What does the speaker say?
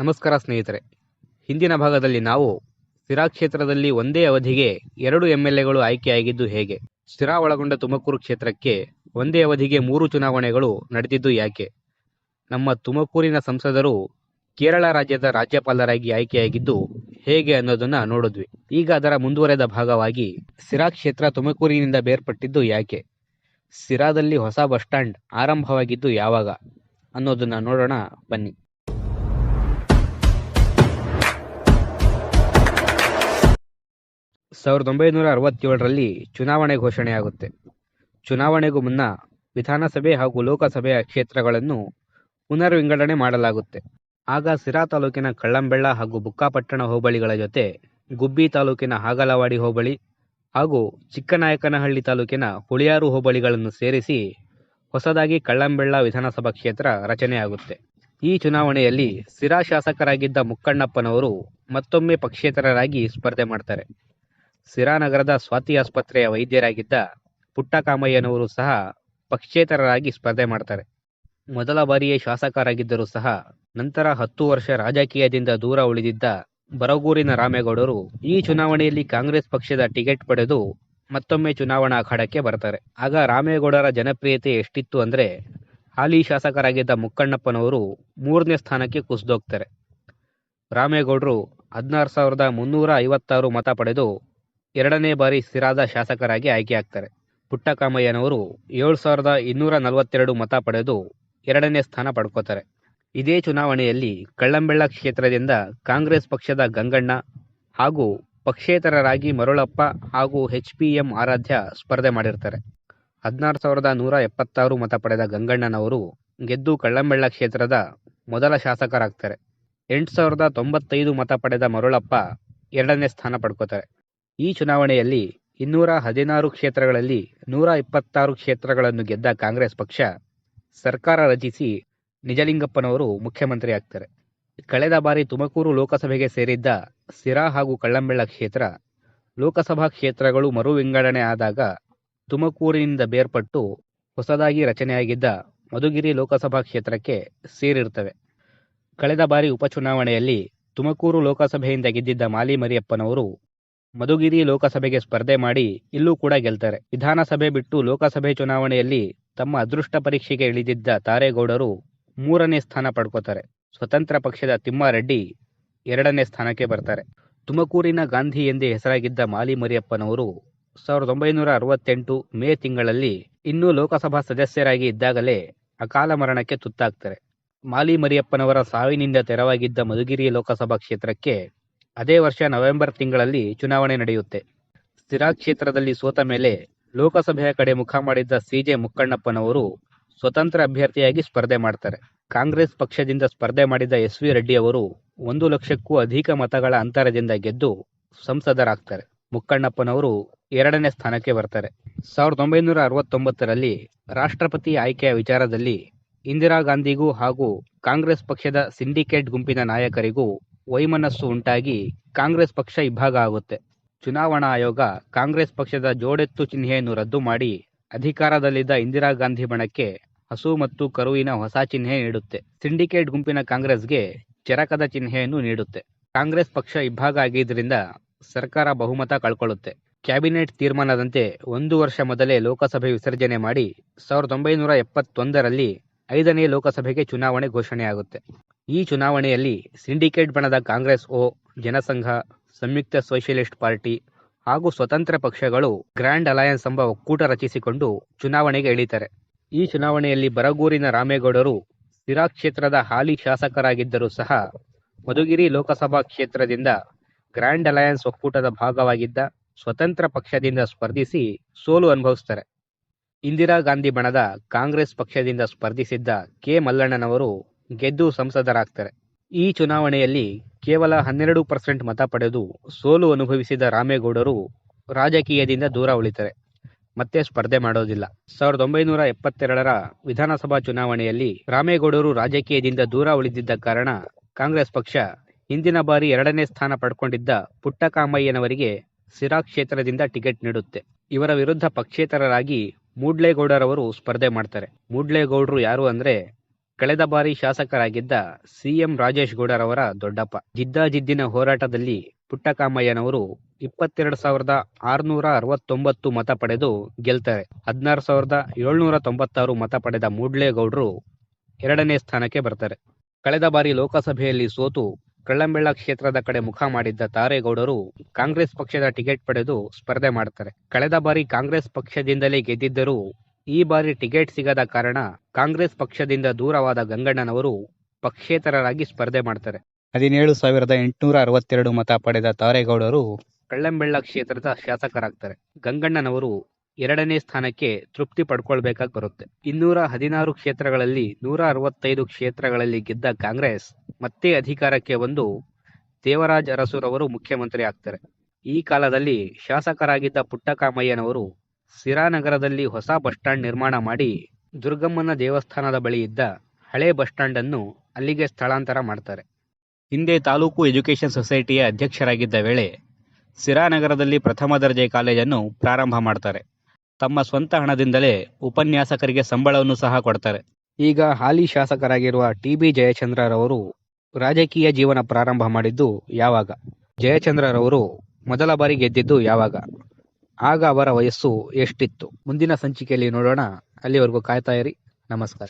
ನಮಸ್ಕಾರ ಸ್ನೇಹಿತರೆ. ಹಿಂದಿನ ಭಾಗದಲ್ಲಿ ನಾವು ಸಿರಾ ಕ್ಷೇತ್ರದಲ್ಲಿ ಒಂದೇ ಅವಧಿಗೆ ಎರಡು ಎಂ ಎಲ್ ಎಗಳು ಆಯ್ಕೆಯಾಗಿದ್ದು ಹೇಗೆ? ಸಿರಾ ಒಳಗೊಂಡ ತುಮಕೂರು ಕ್ಷೇತ್ರಕ್ಕೆ ಒಂದೇ ಅವಧಿಗೆ ಮೂರು ಚುನಾವಣೆಗಳು ನಡೆದಿದ್ದು ಯಾಕೆ? ನಮ್ಮ ತುಮಕೂರಿನ ಸಂಸದರು ಕೇರಳ ರಾಜ್ಯದ ರಾಜ್ಯಪಾಲರಾಗಿ ಆಯ್ಕೆಯಾಗಿದ್ದು ಹೇಗೆ ಅನ್ನೋದನ್ನ ನೋಡಿದ್ವಿ. ಈಗ ಅದರ ಮುಂದುವರೆದ ಭಾಗವಾಗಿ ಸಿರಾ ಕ್ಷೇತ್ರ ತುಮಕೂರಿನಿಂದ ಬೇರ್ಪಟ್ಟಿದ್ದು ಯಾಕೆ? ಸಿರಾದಲ್ಲಿ ಹೊಸ ಬಸ್ ಸ್ಟ್ಯಾಂಡ್ ಆರಂಭವಾಗಿದ್ದು ಯಾವಾಗ ಅನ್ನೋದನ್ನ ನೋಡೋಣ ಬನ್ನಿ. ಸಾವಿರದ ಒಂಬೈನೂರ ಅರವತ್ತೇಳರಲ್ಲಿ ಚುನಾವಣೆ ಘೋಷಣೆಯಾಗುತ್ತೆ. ಚುನಾವಣೆಗೂ ಮುನ್ನ ವಿಧಾನಸಭೆ ಹಾಗೂ ಲೋಕಸಭೆಯ ಕ್ಷೇತ್ರಗಳನ್ನು ಪುನರ್ವಿಂಗಡಣೆ ಮಾಡಲಾಗುತ್ತೆ. ಆಗ ಸಿರಾ ತಾಲೂಕಿನ ಕಳ್ಳಂಬೆಳ್ಳ ಹಾಗೂ ಬುಕ್ಕಾಪಟ್ಟಣ ಹೋಬಳಿಗಳ ಜೊತೆ ಗುಬ್ಬಿ ತಾಲೂಕಿನ ಹಾಗಲವಾಡಿ ಹೋಬಳಿ ಹಾಗೂ ಚಿಕ್ಕನಾಯಕನಹಳ್ಳಿ ತಾಲೂಕಿನ ಹುಳಿಯಾರು ಹೋಬಳಿಗಳನ್ನು ಸೇರಿಸಿ ಹೊಸದಾಗಿ ಕಳ್ಳಂಬೆಳ್ಳ ವಿಧಾನಸಭಾ ಕ್ಷೇತ್ರ ರಚನೆಯಾಗುತ್ತೆ. ಈ ಚುನಾವಣೆಯಲ್ಲಿ ಸಿರಾ ಶಾಸಕರಾಗಿದ್ದ ಮುಕ್ಕಣ್ಣಪ್ಪನವರು ಮತ್ತೊಮ್ಮೆ ಪಕ್ಷೇತರರಾಗಿ ಸ್ಪರ್ಧೆ ಮಾಡ್ತಾರೆ. ಸಿರಾ ನಗರದ ಸ್ವಾತಿ ಆಸ್ಪತ್ರೆಯ ವೈದ್ಯರಾಗಿದ್ದ ಪುಟ್ಟಕಾಮಯ್ಯನವರು ಸಹ ಪಕ್ಷೇತರರಾಗಿ ಸ್ಪರ್ಧೆ ಮಾಡ್ತಾರೆ. ಮೊದಲ ಬಾರಿಯೇ ಶಾಸಕರಾಗಿದ್ದರೂ ಸಹ ನಂತರ ಹತ್ತು ವರ್ಷ ರಾಜಕೀಯದಿಂದ ದೂರ ಉಳಿದಿದ್ದ ಬರಗೂರಿನ ರಾಮೇಗೌಡರು ಈ ಚುನಾವಣೆಯಲ್ಲಿ ಕಾಂಗ್ರೆಸ್ ಪಕ್ಷದ ಟಿಕೆಟ್ ಪಡೆದು ಮತ್ತೊಮ್ಮೆ ಚುನಾವಣಾ ಅಖಾಡಕ್ಕೆ ಬರ್ತಾರೆ ಆಗ ರಾಮೇಗೌಡರ ಜನಪ್ರಿಯತೆ ಎಷ್ಟಿತ್ತು ಅಂದ್ರೆ ಹಾಲಿ ಶಾಸಕರಾಗಿದ್ದ ಮುಕ್ಕಣ್ಣಪ್ಪನವರು ಮೂರನೇ ಸ್ಥಾನಕ್ಕೆ ಕುಸಿದೋಗ್ತಾರೆ. ರಾಮೇಗೌಡರು ಹದಿನಾರು ಸಾವಿರದ ಮುನ್ನೂರ ಐವತ್ತಾರು ಮತ ಪಡೆದು ಎರಡನೇ ಬಾರಿ ಸ್ಥಿರಾದ ಶಾಸಕರಾಗಿ ಆಯ್ಕೆಯಾಗ್ತಾರೆ. ಪುಟ್ಟಕಾಮಯ್ಯನವರು ಏಳು ಸಾವಿರದ ಇನ್ನೂರ ನಲವತ್ತೆರಡು ಮತ ಪಡೆದು ಎರಡನೇ ಸ್ಥಾನ ಪಡ್ಕೋತಾರೆ. ಇದೇ ಚುನಾವಣೆಯಲ್ಲಿ ಕಳ್ಳಂಬೆಳ್ಳ ಕ್ಷೇತ್ರದಿಂದ ಕಾಂಗ್ರೆಸ್ ಪಕ್ಷದ ಗಂಗಣ್ಣ ಹಾಗೂ ಪಕ್ಷೇತರರಾಗಿ ಮರುಳಪ್ಪ ಹಾಗೂ ಎಚ್ ಪಿ ಎಂ ಆರಾಧ್ಯ ಸ್ಪರ್ಧೆ ಮಾಡಿರ್ತಾರೆ. ಹದಿನಾರು ಸಾವಿರದ ನೂರ ಎಪ್ಪತ್ತಾರು ಮತ ಪಡೆದ ಗಂಗಣ್ಣನವರು ಗೆದ್ದು ಕಳ್ಳಂಬೆಳ್ಳ ಕ್ಷೇತ್ರದ ಮೊದಲ ಶಾಸಕರಾಗ್ತಾರೆ. ಎಂಟು ಸಾವಿರದ ತೊಂಬತ್ತೈದು ಮತ ಪಡೆದ ಮರುಳಪ್ಪ ಎರಡನೇ ಸ್ಥಾನ ಪಡ್ಕೋತಾರೆ. ಈ ಚುನಾವಣೆಯಲ್ಲಿ ಇನ್ನೂರ ಹದಿನಾರು ಕ್ಷೇತ್ರಗಳಲ್ಲಿ ನೂರ ಇಪ್ಪತ್ತಾರು ಕ್ಷೇತ್ರಗಳನ್ನು ಗೆದ್ದ ಕಾಂಗ್ರೆಸ್ ಪಕ್ಷ ಸರ್ಕಾರ ರಚಿಸಿ ನಿಜಲಿಂಗಪ್ಪನವರು ಮುಖ್ಯಮಂತ್ರಿ ಆಗ್ತಾರೆ. ಕಳೆದ ಬಾರಿ ತುಮಕೂರು ಲೋಕಸಭೆಗೆ ಸೇರಿದ್ದ ಸಿರಾ ಹಾಗೂ ಕಳ್ಳಂಬೆಳ್ಳ ಕ್ಷೇತ್ರ ಲೋಕಸಭಾ ಕ್ಷೇತ್ರಗಳು ಮರು ವಿಂಗಡಣೆ ಆದಾಗ ತುಮಕೂರಿನಿಂದ ಬೇರ್ಪಟ್ಟು ಹೊಸದಾಗಿ ರಚನೆಯಾಗಿದ್ದ ಮಧುಗಿರಿ ಲೋಕಸಭಾ ಕ್ಷೇತ್ರಕ್ಕೆ ಸೇರಿರ್ತವೆ ಕಳೆದ ಬಾರಿ ಉಪಚುನಾವಣೆಯಲ್ಲಿ ತುಮಕೂರು ಲೋಕಸಭೆಯಿಂದ ಗೆದ್ದಿದ್ದ ಮಾಲಿ ಮರಿಯಪ್ಪನವರು ಮಧುಗಿರಿ ಲೋಕಸಭೆಗೆ ಸ್ಪರ್ಧೆ ಮಾಡಿ ಇಲ್ಲೂ ಕೂಡ ಗೆಲ್ತಾರೆ. ವಿಧಾನಸಭೆ ಬಿಟ್ಟು ಲೋಕಸಭೆ ಚುನಾವಣೆಯಲ್ಲಿ ತಮ್ಮ ಅದೃಷ್ಟ ಪರೀಕ್ಷೆಗೆ ಇಳಿದಿದ್ದ ತಾರೇಗೌಡರು ಮೂರನೇ ಸ್ಥಾನ ಪಡ್ಕೋತಾರೆ. ಸ್ವತಂತ್ರ ಪಕ್ಷದ ತಿಮ್ಮಾರೆಡ್ಡಿ ಎರಡನೇ ಸ್ಥಾನಕ್ಕೆ ಬರ್ತಾರೆ. ತುಮಕೂರಿನ ಗಾಂಧಿ ಎಂದೇ ಹೆಸರಾಗಿದ್ದ ಮಾಲಿ ಮರಿಯಪ್ಪನವರು ಸಾವಿರದ ಒಂಬೈನೂರ ಅರವತ್ತೆಂಟು ಮೇ ತಿಂಗಳಲ್ಲಿ ಇನ್ನೂ ಲೋಕಸಭಾ ಸದಸ್ಯರಾಗಿ ಇದ್ದಾಗಲೇ ಅಕಾಲ ಮರಣಕ್ಕೆ ತುತ್ತಾಗ್ತಾರೆ. ಮಾಲಿ ಮರಿಯಪ್ಪನವರ ಸಾವಿನಿಂದ ತೆರವಾಗಿದ್ದ ಮಧುಗಿರಿ ಲೋಕಸಭಾ ಕ್ಷೇತ್ರಕ್ಕೆ ಅದೇ ವರ್ಷ ನವೆಂಬರ್ ತಿಂಗಳಲ್ಲಿ ಚುನಾವಣೆ ನಡೆಯುತ್ತೆ. ಸಿರಾ ಕ್ಷೇತ್ರದಲ್ಲಿ ಸೋತ ಮೇಲೆ ಲೋಕಸಭೆಯ ಕಡೆ ಮುಖ ಮಾಡಿದ್ದ ಸಿಜೆ ಮುಕ್ಕಣ್ಣಪ್ಪನವರು ಸ್ವತಂತ್ರ ಅಭ್ಯರ್ಥಿಯಾಗಿ ಸ್ಪರ್ಧೆ ಮಾಡ್ತಾರೆ. ಕಾಂಗ್ರೆಸ್ ಪಕ್ಷದಿಂದ ಸ್ಪರ್ಧೆ ಮಾಡಿದ ಎಸ್ ವಿ ರೆಡ್ಡಿ ಅವರು ಒಂದು ಲಕ್ಷಕ್ಕೂ ಅಧಿಕ ಮತಗಳ ಅಂತರದಿಂದ ಗೆದ್ದು ಸಂಸದರಾಗ್ತಾರೆ. ಮುಕ್ಕಣ್ಣಪ್ಪನವರು ಎರಡನೇ ಸ್ಥಾನಕ್ಕೆ ಬರ್ತಾರೆ. ಸಾವಿರದ ಒಂಬೈನೂರ ಅರವತ್ತೊಂಬತ್ತರಲ್ಲಿ ರಾಷ್ಟ್ರಪತಿ ಆಯ್ಕೆಯ ವಿಚಾರದಲ್ಲಿ ಇಂದಿರಾ ಗಾಂಧಿಗೂ ಹಾಗೂ ಕಾಂಗ್ರೆಸ್ ಪಕ್ಷದ ಸಿಂಡಿಕೇಟ್ ಗುಂಪಿನ ನಾಯಕರಿಗೂ ವೈಮನಸ್ಸು ಉಂಟಾಗಿ ಕಾಂಗ್ರೆಸ್ ಪಕ್ಷ ಇಬ್ಬಾಗ ಆಗುತ್ತೆ. ಚುನಾವಣಾ ಆಯೋಗ ಕಾಂಗ್ರೆಸ್ ಪಕ್ಷದ ಜೋಡೆತ್ತು ಚಿಹ್ನೆಯನ್ನು ರದ್ದು ಮಾಡಿ ಅಧಿಕಾರದಲ್ಲಿದ್ದ ಇಂದಿರಾ ಗಾಂಧಿ ಬಣಕ್ಕೆ ಹಸು ಮತ್ತು ಕರುವಿನ ಹೊಸ ಚಿಹ್ನೆ ನೀಡುತ್ತೆ. ಸಿಂಡಿಕೇಟ್ ಗುಂಪಿನ ಕಾಂಗ್ರೆಸ್ಗೆ ಚರಕದ ಚಿಹ್ನೆಯನ್ನು ನೀಡುತ್ತೆ. ಕಾಂಗ್ರೆಸ್ ಪಕ್ಷ ಇಬ್ಬಾಗ ಆಗಿದ್ದರಿಂದ ಸರ್ಕಾರ ಬಹುಮತ ಕಳ್ಕೊಳ್ಳುತ್ತೆ. ಕ್ಯಾಬಿನೆಟ್ ತೀರ್ಮಾನದಂತೆ ಒಂದು ವರ್ಷ ಮೊದಲೇ ಲೋಕಸಭೆ ವಿಸರ್ಜನೆ ಮಾಡಿ ಸಾವಿರದ ಒಂಬೈನೂರ ಎಪ್ಪತ್ತೊಂದರಲ್ಲಿ ಐದನೇ ಲೋಕಸಭೆಗೆ ಚುನಾವಣೆ ಘೋಷಣೆಯಾಗುತ್ತೆ. ಈ ಚುನಾವಣೆಯಲ್ಲಿ ಸಿಂಡಿಕೇಟ್ ಬಣದ ಕಾಂಗ್ರೆಸ್ ಓ ಜನಸಂಘ, ಸಂಯುಕ್ತ ಸೋಷಿಯಲಿಸ್ಟ್ ಪಾರ್ಟಿ ಹಾಗೂ ಸ್ವತಂತ್ರ ಪಕ್ಷಗಳು ಗ್ರ್ಯಾಂಡ್ ಅಲಯನ್ಸ್ ಎಂಬ ಒಕ್ಕೂಟ ರಚಿಸಿಕೊಂಡು ಚುನಾವಣೆಗೆ ಇಳಿತಾರೆ. ಈ ಚುನಾವಣೆಯಲ್ಲಿ ಬರಗೂರಿನ ರಾಮೇಗೌಡರು ಸಿರಾ ಕ್ಷೇತ್ರದ ಹಾಲಿ ಶಾಸಕರಾಗಿದ್ದರೂ ಸಹ ಮಧುಗಿರಿ ಲೋಕಸಭಾ ಕ್ಷೇತ್ರದಿಂದ ಗ್ರ್ಯಾಂಡ್ ಅಲಯನ್ಸ್ ಒಕ್ಕೂಟದ ಭಾಗವಾಗಿದ್ದ ಸ್ವತಂತ್ರ ಪಕ್ಷದಿಂದ ಸ್ಪರ್ಧಿಸಿ ಸೋಲು ಅನುಭವಿಸ್ತಾರೆ. ಇಂದಿರಾ ಗಾಂಧಿ ಬಣದ ಕಾಂಗ್ರೆಸ್ ಪಕ್ಷದಿಂದ ಸ್ಪರ್ಧಿಸಿದ್ದ ಕೆ ಮಲ್ಲಣ್ಣನವರು ಗೆದ್ದು ಸಂಸದರಾಗ್ತಾರೆ. ಈ ಚುನಾವಣೆಯಲ್ಲಿ ಕೇವಲ ಹನ್ನೆರಡು ಪರ್ಸೆಂಟ್ ಮತ ಪಡೆದು ಸೋಲು ಅನುಭವಿಸಿದ ರಾಮೇಗೌಡರು ರಾಜಕೀಯದಿಂದ ದೂರ ಉಳಿತಾರೆ. ಮತ್ತೆ ಸ್ಪರ್ಧೆ ಮಾಡೋದಿಲ್ಲ. ಸಾವಿರದ ಒಂಬೈನೂರ ಎಪ್ಪತ್ತೆರಡರ ವಿಧಾನಸಭಾ ಚುನಾವಣೆಯಲ್ಲಿ ರಾಮೇಗೌಡರು ರಾಜಕೀಯದಿಂದ ದೂರ ಉಳಿದಿದ್ದ ಕಾರಣ ಕಾಂಗ್ರೆಸ್ ಪಕ್ಷ ಹಿಂದಿನ ಬಾರಿ ಎರಡನೇ ಸ್ಥಾನ ಪಡ್ಕೊಂಡಿದ್ದ ಪುಟ್ಟಕಾಮಯ್ಯನವರಿಗೆ ಸಿರಾ ಕ್ಷೇತ್ರದಿಂದ ಟಿಕೆಟ್ ನೀಡುತ್ತೆ. ಇವರ ವಿರುದ್ಧ ಪಕ್ಷೇತರರಾಗಿ ಮೂಡ್ಲೇಗೌಡರವರು ಸ್ಪರ್ಧೆ ಮಾಡ್ತಾರೆ. ಮೂಡ್ಲೇಗೌಡರು ಯಾರು ಅಂದ್ರೆ ಕಳೆದ ಬಾರಿ ಶಾಸಕರಾಗಿದ್ದ ಸಿಎಂ ರಾಜೇಶ್ ಗೌಡರವರ ದೊಡ್ಡಪ್ಪ. ಜಿದ್ದಾಜಿದ್ದಿನ ಹೋರಾಟದಲ್ಲಿ ಪುಟ್ಟಕಾಮಯ್ಯನವರು ಇಪ್ಪತ್ತೆರಡು ಸಾವಿರದ ಆರುನೂರ ಅರವತ್ತೊಂಬತ್ತು ಮತ ಪಡೆದು ಗೆಲ್ತಾರೆ. ಹದಿನಾರು ಸಾವಿರದ ಏಳ್ನೂರ ತೊಂಬತ್ತಾರು ಮತ ಪಡೆದ ಮೂಡ್ಲೇಗೌಡರು ಎರಡನೇ ಸ್ಥಾನಕ್ಕೆ ಬರ್ತಾರೆ. ಕಳೆದ ಬಾರಿ ಲೋಕಸಭೆಯಲ್ಲಿ ಸೋತು ಕಳ್ಳಂಬೆಳ್ಳ ಕ್ಷೇತ್ರದ ಕಡೆ ಮುಖ ಮಾಡಿದ್ದ ತಾರೇಗೌಡರು ಕಾಂಗ್ರೆಸ್ ಪಕ್ಷದ ಟಿಕೆಟ್ ಪಡೆದು ಸ್ಪರ್ಧೆ ಮಾಡ್ತಾರೆ. ಕಳೆದ ಬಾರಿ ಕಾಂಗ್ರೆಸ್ ಪಕ್ಷದಿಂದಲೇ ಗೆದ್ದಿದ್ದರೂ ಈ ಬಾರಿ ಟಿಕೆಟ್ ಸಿಗದ ಕಾರಣ ಕಾಂಗ್ರೆಸ್ ಪಕ್ಷದಿಂದ ದೂರವಾದ ಗಂಗಣ್ಣನವರು ಪಕ್ಷೇತರರಾಗಿ ಸ್ಪರ್ಧೆ ಮಾಡ್ತಾರೆ. ಹದಿನೇಳು ಸಾವಿರದ ಎಂಟುನೂರ ಅರವತ್ತೆರಡು ಮತ ಪಡೆದ ತಾರೇಗೌಡರು ಕಳ್ಳಂಬೆಳ್ಳ ಕ್ಷೇತ್ರದ ಶಾಸಕರಾಗ್ತಾರೆ. ಗಂಗಣ್ಣನವರು ಎರಡನೇ ಸ್ಥಾನಕ್ಕೆ ತೃಪ್ತಿ ಪಡ್ಕೊಳ್ಬೇಕಾಗಿ ಬರುತ್ತೆ. ಇನ್ನೂರ ಹದಿನಾರು ಕ್ಷೇತ್ರಗಳಲ್ಲಿ ನೂರ ಅರವತ್ತೈದು ಕ್ಷೇತ್ರಗಳಲ್ಲಿ ಗೆದ್ದ ಕಾಂಗ್ರೆಸ್ ಮತ್ತೆ ಅಧಿಕಾರಕ್ಕೆ ಬಂದು ದೇವರಾಜ್ ಅರಸುರವರು ಮುಖ್ಯಮಂತ್ರಿ ಆಗ್ತಾರೆ. ಈ ಕಾಲದಲ್ಲಿ ಶಾಸಕರಾಗಿದ್ದ ಪುಟ್ಟಕಾಮಯ್ಯನವರು ಸಿರಾನಗರದಲ್ಲಿ ಹೊಸ ಬಸ್ ಸ್ಟ್ಯಾಂಡ್ ನಿರ್ಮಾಣ ಮಾಡಿ ದುರ್ಗಮ್ಮನ ದೇವಸ್ಥಾನದ ಬಳಿ ಇದ್ದ ಹಳೆ ಬಸ್ ಸ್ಟ್ಯಾಂಡ್ ಅನ್ನು ಅಲ್ಲಿಗೆ ಸ್ಥಳಾಂತರ ಮಾಡ್ತಾರೆ. ಹಿಂದೆ ತಾಲೂಕು ಎಜುಕೇಷನ್ ಸೊಸೈಟಿಯ ಅಧ್ಯಕ್ಷರಾಗಿದ್ದ ವೇಳೆ ಸಿರಾನಗರದಲ್ಲಿ ಪ್ರಥಮ ದರ್ಜೆ ಕಾಲೇಜನ್ನು ಪ್ರಾರಂಭ ಮಾಡ್ತಾರೆ. ತಮ್ಮ ಸ್ವಂತ ಹಣದಿಂದಲೇ ಉಪನ್ಯಾಸಕರಿಗೆ ಸಂಬಳವನ್ನು ಸಹ ಕೊಡ್ತಾರೆ. ಈಗ ಹಾಲಿ ಶಾಸಕರಾಗಿರುವ ಟಿ ಬಿ ಜಯಚಂದ್ರರವರು ರಾಜಕೀಯ ಜೀವನ ಪ್ರಾರಂಭ ಮಾಡಿದ್ದು ಯಾವಾಗ? ಜಯಚಂದ್ರರವರು ಮೊದಲ ಬಾರಿ ಗೆದ್ದಿದ್ದು ಯಾವಾಗ? ಆಗ ಅವರ ವಯಸ್ಸು ಎಷ್ಟಿತ್ತು? ಮುಂದಿನ ಸಂಚಿಕೆಯಲ್ಲಿ ನೋಡೋಣ. ಅಲ್ಲಿವರೆಗೂ ಕಾಯ್ತಾ ಇರಿ. ನಮಸ್ಕಾರ.